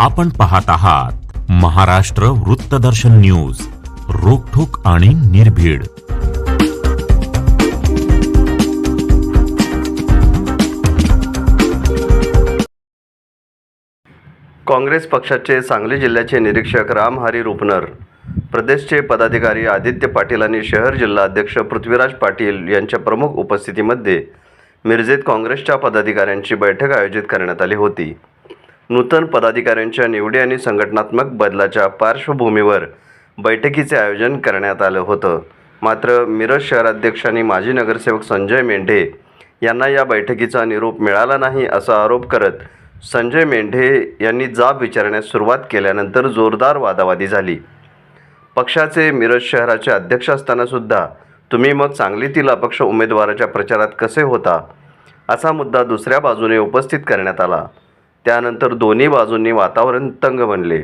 आपण पाहत आहात महाराष्ट्र वृत्तदर्शन न्यूज रोखोक आणि निर्भीड. काँग्रेस पक्षाचे सांगली जिल्ह्याचे निरीक्षक रामहरी रुपनर प्रदेशचे पदाधिकारी आदित्य पाटील आणि शहर जिल्हा अध्यक्ष पृथ्वीराज पाटील यांच्या प्रमुख उपस्थितीमध्ये मिरजेत काँग्रेसच्या पदाधिकाऱ्यांची बैठक आयोजित करण्यात आली होती. नूतन पदाधिकाऱ्यांच्या निवडी आणि संघटनात्मक बदलाच्या पार्श्वभूमीवर बैठकीचे आयोजन करण्यात आलं होतं. मात्र मिरज शहराध्यक्ष आणि माजी नगरसेवक संजय मेंढे यांना या बैठकीचा निरोप मिळाला नाही असा आरोप करत संजय मेंढे यांनी जाब विचारण्यास सुरुवात केल्यानंतर जोरदार वादावादी झाली. पक्षाचे मिरज शहराचे अध्यक्ष असतानासुद्धा तुम्ही मग सांगलीतील अपक्ष उमेदवाराच्या प्रचारात कसे होता? असा मुद्दा दुसऱ्या बाजूने उपस्थित करण्यात आला. त्यानंतर दोन्ही बाजूंनी वातावरण तंग बनले.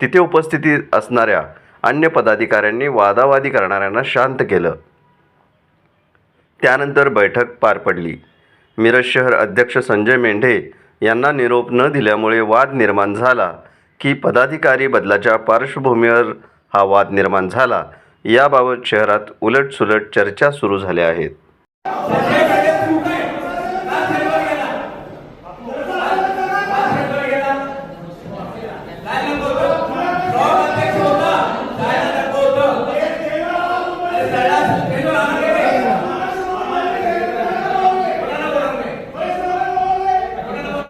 तिथे उपस्थिती असणाऱ्या अन्य पदाधिकाऱ्यांनी वादावादी करणाऱ्यांना शांत केलं. त्यानंतर बैठक पार पडली. मिरज शहर अध्यक्ष संजय मेंढे यांना निरोप न दिल्यामुळे वाद निर्माण झाला की पदाधिकारी बदलाच्या पार्श्वभूमीवर हा वाद निर्माण झाला. याबाबत शहरात उलटसुलट चर्चा सुरू झाल्या आहेत. trabalhar